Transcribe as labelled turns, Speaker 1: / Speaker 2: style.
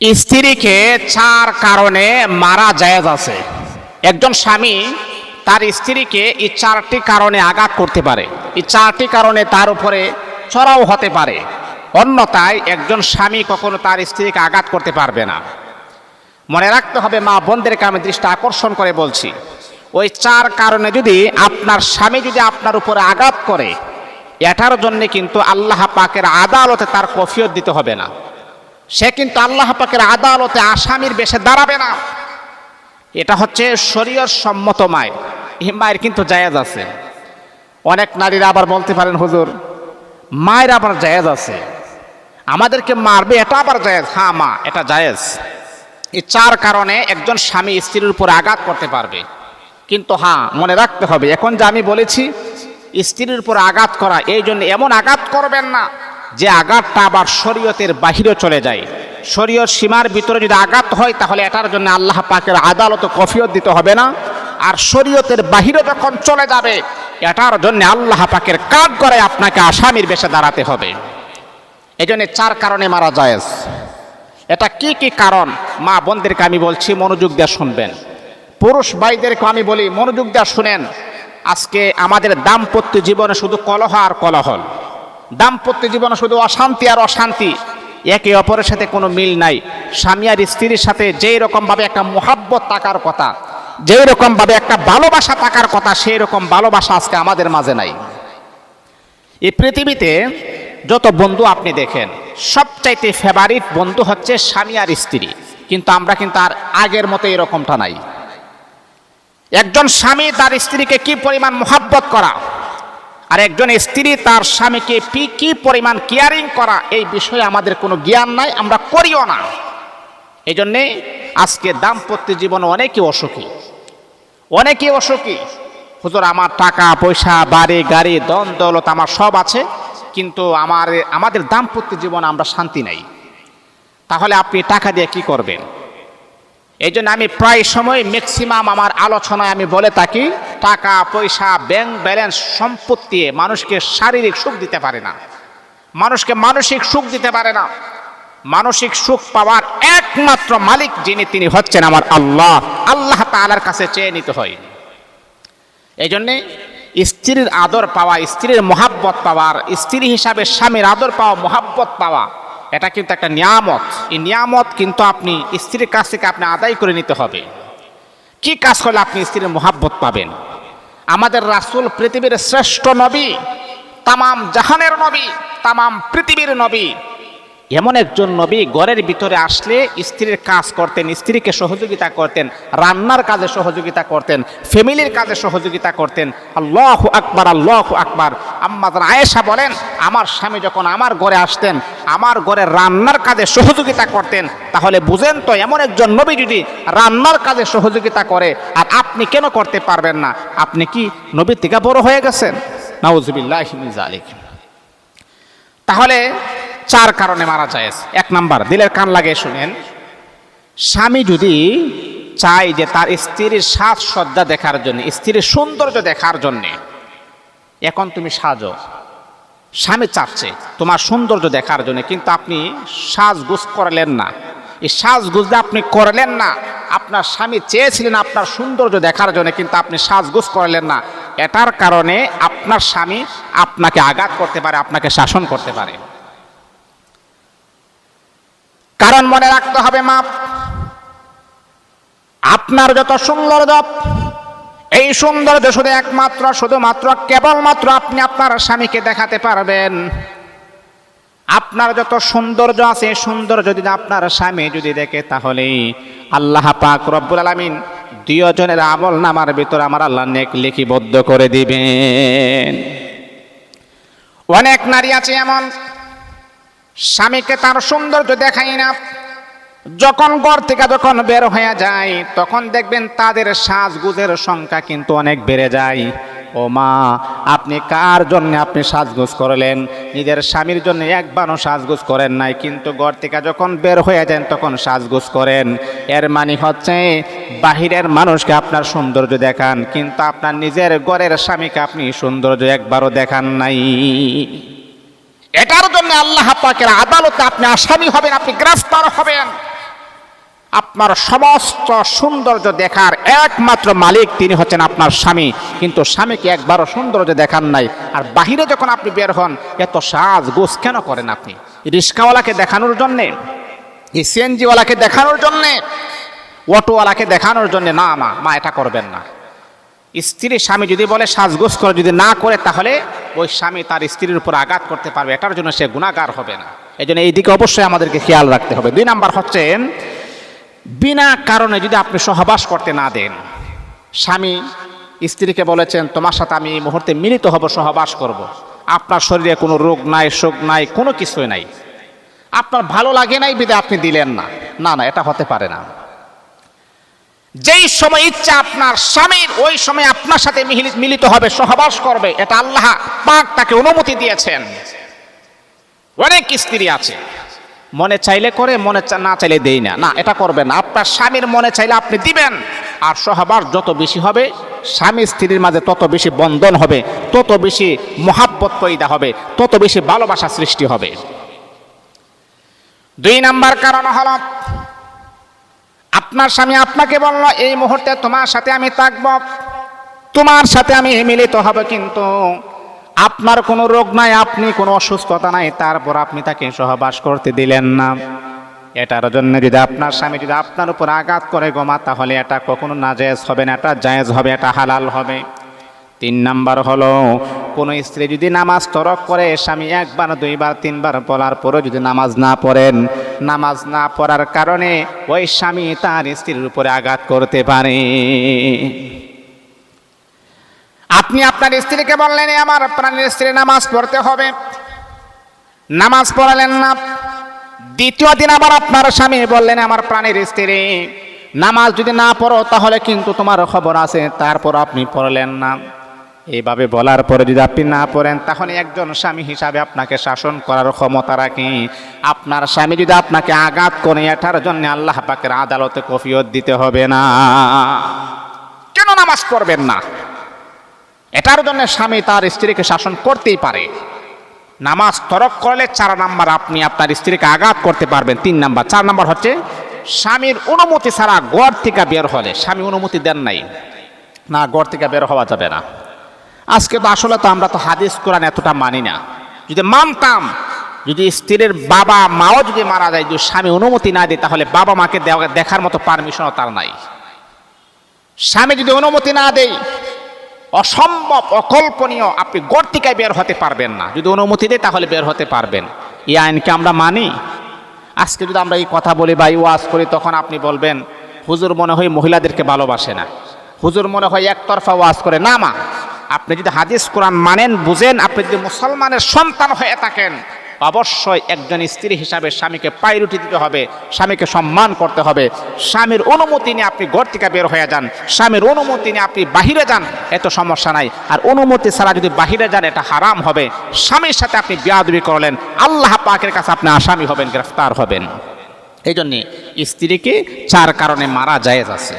Speaker 1: স্ত্রীকে চার কারণে মারা জায়েজ আছে। একজন স্বামী তার স্ত্রীকে এই চারটি কারণে আঘাত করতে পারে। এই চারটি কারণে তার উপরে চড়াও হতে পারে। অন্যথায় একজন স্বামী কখনো তার স্ত্রীকে আঘাত করতে পারবে না। মনে রাখতে হবে, মা বোনদেরকে আমি দৃষ্টি আকর্ষণ করে বলছি, ওই চার কারণে যদি আপনার স্বামী যদি আপনার উপরে আঘাত করে, এটার জন্যে কিন্তু আল্লাহ পাকের আদালতে তার কফিয়ত দিতে হবে না। সে কিন্তু আল্লাহ পাকের আদালতে আসামির বেশে দাঁড়াবে না। এটা হচ্ছে শরীয়র সম্মত মায়ের এই মায়ের কিন্তু জায়েজ আছে। অনেক নারীরা আবার বলতে পারেন, হুজুর, মায়ের আবার জায়েজ আছে। আমাদেরকে মারবে, এটা আবার জায়েজ। হ্যাঁ মা, এটা জায়েজ। এই চার কারণে একজন স্বামী স্ত্রীর উপর আঘাত করতে পারবে। কিন্তু হ্যাঁ মনে রাখতে হবে, এখন যে আমি বলেছি, স্ত্রীর উপর আঘাত করা, এই জন্য এমন আঘাত করবেন না। যে আঘাতটা আবার শরীয়তের বাহিরে চলে যায়। শরীয়ত সীমার ভিতরে যদি আঘাত হয়, তাহলে এটার জন্য আল্লাহ পাকের আদালত কফিয়ত দিতে হবে না। আর শরীয়তের বাহিরে যখন চলে যাবে, এটার জন্য আল্লাহ পাকের কাজ করে আপনাকে আসামির বেশে দাঁড়াতে হবে। এই জন্য চার কারণে মারা জায়েজ। এটা কি কি কারণ? মা বোনদেরকে আমি বলছি, মনোযোগ দিয়ে শুনবেন। পুরুষ ভাইদেরকে আমি বলি, মনোযোগ দিয়ে শুনেন। আজকে আমাদের দাম্পত্য জীবনে শুধু কলহ আর কলহল। দাম্পত্য জীবনে শুধু অশান্তি আর অশান্তি। একে অপরের সাথে কোনো মিল নাই। স্বামী আর স্ত্রীর সাথে যেই রকমভাবে একটা মোহাব্বত থাকার কথা, যেই রকমভাবে একটা ভালোবাসা থাকার কথা, সেই রকম ভালোবাসা আজকে আমাদের মাঝে নাই। এই পৃথিবীতে যত বন্ধু আপনি দেখেন, সবচাইতে ফেভারিট বন্ধু হচ্ছে স্বামী আর স্ত্রী। কিন্তু আমরা কিন্তু আর আগের মতো এরকমটা নাই। একজন স্বামী তার স্ত্রীকে কি পরিমাণ মোহাব্বত করা? আর একজন স্ত্রী তার স্বামীকে পি কি পরিমাণ কেয়ারিং করা এই বিষয়ে আমাদের কোনো জ্ঞান নাই, আমরা করিও না। এই জন্যে আজকে দাম্পত্য জীবনে অনেকে অসুখী। অনেকে অসুখী। হুজুর, আমার টাকা, পয়সা, বাড়ি, গাড়ি দন দৌলত আমার সব আছে, কিন্তু আমার, আমাদের দাম্পত্য জীবন আমরা শান্তি নাই। তাহলে আপনি টাকা দিয়ে কি করবেন? এই জন্য আমি প্রায় সময় ম্যাক্সিমাম আমার আলোচনায় আমি বলে থাকি, টাকা, পয়সা ব্যাংক ব্যালেন্স সম্পত্তি মানুষকে শারীরিক সুখ দিতে পারে না। মানুষকে মানসিক সুখ দিতে পারে না। মানসিক সুখ পাওয়ার একমাত্র মালিক যিনি, তিনি হচ্ছেন আমার আল্লাহ। আল্লাহ তালার কাছে চেয়ে নিতে হয়। এই জন্যে স্ত্রীর আদর পাওয়া, স্ত্রীর মহাব্বত পাওয়ার, স্ত্রী হিসাবে স্বামীর আদর পাওয়া, মহাব্বত পাওয়া এটা কিন্তু একটা নিয়ামত। এই নিয়ামত কিন্তু আপনি স্ত্রীর কাছ থেকে আপনি আদায় করে নিতে হবে। কি কাজ করলে আপনি স্ত্রীর মোহাব্বত পাবেন? আমাদের রাসুল পৃথিবীর শ্রেষ্ঠ নবী, তামাম জাহানের নবী, তামাম পৃথিবীর নবী এমন একজন নবী ঘরের ভিতরে আসলে স্ত্রীর কাজ করতেন, স্ত্রীকে সহযোগিতা করতেন, রান্নার কাজে সহযোগিতা করতেন, ফ্যামিলির কাজে সহযোগিতা করতেন। আল্লাহ আকবার আল্লাহ আকবার। আম্মাদান আয়েশা বলেন, আমার স্বামী যখন আমার ঘরে আসতেন, আমার ঘরে রান্নার কাজে সহযোগিতা করতেন, তাহলে বুঝেন তো এমন একজন নবী যদি রান্নার কাজে সহযোগিতা করে, আর আপনি কেন করতে পারবেন না? আপনি কি নবীর থেকে বড় হয়ে গেছেন? নাউজুবিল্লাহ জালিক তাহলে চার কারণে মারা যায়। এক নাম্বার, দিলের কান লাগে শুনেন। স্বামী যদি চাই যে তার স্ত্রীর সাজসজ্জা দেখার জন্য, স্ত্রীর সৌন্দর্য দেখার জন্য, এখন তুমি সাজো। স্বামী চাচ্ছে তোমার সৌন্দর্য দেখার জন্য, কিন্তু আপনি সাজগুজ করলেন না। এই সাজগুজ যে আপনি করলেন না, আপনার স্বামী চেয়েছিলেন আপনার সৌন্দর্য দেখার জন্য, কিন্তু আপনি সাজগুজ করলেন না। এটার কারণে আপনার স্বামী আপনাকে আঘাত করতে পারে, আপনাকে শাসন করতে পারে। কারণ মনে রাখতে হবে মাপ। আপনার যত সৌন্দর্য এই সৌন্দর্য শুধু একমাত্র, শুধুমাত্র, কেবলমাত্র আপনি আপনার স্বামীকে দেখাতে পারবেন। আপনার যত সৌন্দর্য আছে, এই সৌন্দর্য যদি আপনার স্বামী যদি দেখে তাহলে আল্লাহ পাক রব্বুল আলামিন দুজনের আমল নামার ভিতর আমার আল্লাহ নেক লিখিবদ্ধ করে দিবেন। অনেক নারী আছে এমন স্বামীকে তার সৌন্দর্য দেখাই না। যখন ঘর থেকে যখন বের হয়ে যায়, তখন দেখবেন তাদের সাজগুজের সংখ্যা কিন্তু অনেক বেড়ে যায়। ও মা, আপনি কার জন্য আপনি সাজগোজ করলেন? নিজের স্বামীর জন্য একবারও সাজগোজ করেন নাই, কিন্তু ঘর থেকে যখন বের হয়ে যান, তখন সাজগোজ করেন। এর মানে হচ্ছে, বাহিরের মানুষকে আপনার সৌন্দর্য দেখান, কিন্তু আপনার নিজের ঘরের স্বামীকে আপনি সৌন্দর্য একবারও দেখান নাই। এটার জন্য আল্লাহ পাকের আদালতে আপনি আসামি হবেন, আপনি গ্রেফতার হবেন। আপনার সমস্ত সৌন্দর্য দেখার একমাত্র মালিক তিনি হচ্ছেন আপনার স্বামী। কিন্তু স্বামীকে একবারও সৌন্দর্য দেখান নাই। আর বাহিরে যখন আপনি বের হন, এত সাজ গোস কেন করেন আপনি? রিস্কাওয়ালাকে দেখানোর জন্যে, এই সিএনজিওয়ালাকে দেখানোর জন্যে, অটোওয়ালাকে দেখানোর জন্যে, না মা মা, এটা করবেন না। স্ত্রী স্বামী যদি বলে সাজগোজ করে যদি না করে, তাহলে ওই স্বামী তার স্ত্রীর উপর আঘাত করতে পারবে, এটার জন্য সে গুণাগার হবে না। এই জন্য এই দিকে অবশ্যই আমাদেরকে খেয়াল রাখতে হবে। দুই নাম্বার হচ্ছে বিনা কারণে যদি আপনি সহবাস করতে না দেন, স্বামী স্ত্রীকে বলেছেন, তোমার সাথে আমি এই মুহূর্তে মিলিত হব, সহবাস করব। আপনার শরীরে কোনো রোগ নাই, শোক নাই, কোনো কিছুই নাই। আপনার ভালো লাগে নাই বিদে আপনি দিলেন না। না না, এটা হতে পারে না। যেই সময় ইচ্ছা আপনার স্বামীর, ওই সময় আপনার সাথে মিলিত হবে, সহবাস করবে। এটা আল্লাহ পাক তাকে অনুমতি দিয়েছেন। অনেক স্ত্রী আছে। মনে চাইলে করে, মনে না চাইলে দেই না। না, এটা করবেন না। আপনার স্বামীর মনে চাইলে আপনি দিবেন। আর সহবাস যত বেশি হবে, স্বামী স্ত্রীর মাঝে তত বেশি বন্ধন হবে, তত বেশি মহাব্বত পয়দা হবে, তত বেশি ভালোবাসা সৃষ্টি হবে। দুই নাম্বার কারণ হলো আপনার স্বামী আপনাকে বলল, এই মুহূর্তে তোমার সাথে আমি থাকব। তোমার সাথে আমি মিলিত হব কিন্তু আপনার কোনো রোগ নাই, আপনি কোনো অসুস্থতা নাই। তারপর আপনি তাকে সহবাস করতে দিলেন না। এটার জন্য যদি আপনার স্বামী যদি আপনার উপর আঘাত করে গোমা, তাহলে এটা কখনো নাজায়েজ হবে না, এটা জায়েজ হবে, এটা হালাল হবে। তিন নাম্বার হলো, কোনো স্ত্রী যদি নামাজ তরক করে, স্বামী একবার, দুইবার, তিনবার বলার পরেও যদি নামাজ না পড়েন নামাজ না পড়ার কারণে ওই স্বামী তার স্ত্রীর উপরে আঘাত করতে পারে। আপনি আপনার স্ত্রীকে বললেন আমার প্রাণের স্ত্রী, নামাজ পড়তে হবে। নামাজ পড়ালেন না। দ্বিতীয় দিন আবার আপনার স্বামী বললেন আমার প্রাণের স্ত্রী, নামাজ যদি না পড়ো তাহলে কিন্তু তোমার খবর আছে, তারপর আপনি পড়লেন না। এইভাবে বলার পরে যদি আপনি না পড়েন, তাহলে একজন স্বামী হিসাবে আপনাকে শাসন করার ক্ষমতা রাখি। আপনার স্বামী যদি আপনাকে আঘাত করে, এটার জন্য আল্লাহ পাকের আদালতে কফিয়ত দিতে হবে না। কেন নামাজ পড়বেন না? এটার জন্য স্বামী তার স্ত্রীকে শাসন করতেই পারে। নামাজ তরক করলে চার নাম্বার আপনি আপনার স্ত্রীকে আঘাত করতে পারবেন, তিন নাম্বার। চার নাম্বার হচ্ছে, স্বামীর অনুমতি ছাড়া গড় থেকে বের হলে, স্বামী অনুমতি দেন নাই। না গড় থেকে বের হওয়া যাবে না। আজকে তো আসলে তো আমরা তো হাদিস কোরআন এতটা মানি না। যদি মানতাম, যদি স্ত্রীর বাবা মাও যদি মারা যায়, যদি স্বামী অনুমতি না দেয়, তাহলে বাবা মাকে দেখার মতো পারমিশনও তার নাই। স্বামী যদি অনুমতি না দেয়, অসম্ভব অকল্পনীয় আপনি গর্তিকায় বের হতে পারবেন না। যদি অনুমতি দেয়, তাহলে বের হতে পারবেন। এই আইনকে আমরা মানি? আজকে যদি আমরা এই কথা বলি বা ওয়াজ করি, তখন আপনি বলবেন, হুজুর মনে হয় মহিলাদেরকে ভালোবাসে না। হুজুর মনে হয় একতরফা ওয়াজ করে, না মা। আপনি যদি হাদিস, কোরআন মানেন, বুঝেন, আপনি যদি মুসলমানের সন্তান হয়ে থাকেন, অবশ্যই একজন স্ত্রী হিসাবে স্বামীকে পাইরুটি দিতে হবে, স্বামীকে সম্মান করতে হবে। স্বামীর অনুমতি নিয়ে আপনি ঘর থেকে বের হয়ে যান, স্বামীর অনুমতি নিয়ে আপনি বাহিরে যান, এত সমস্যা নাই। আর অনুমতি ছাড়া যদি বাহিরে যান, এটা হারাম হবে। স্বামীর সাথে আপনি বিয়াদবি করলেন, আল্লাহ পাকের কাছে আপনি আসামি হবেন, গ্রেফতার হবেন। এই জন্যে স্ত্রীকে চার কারণে মারা জায়েজ আছে।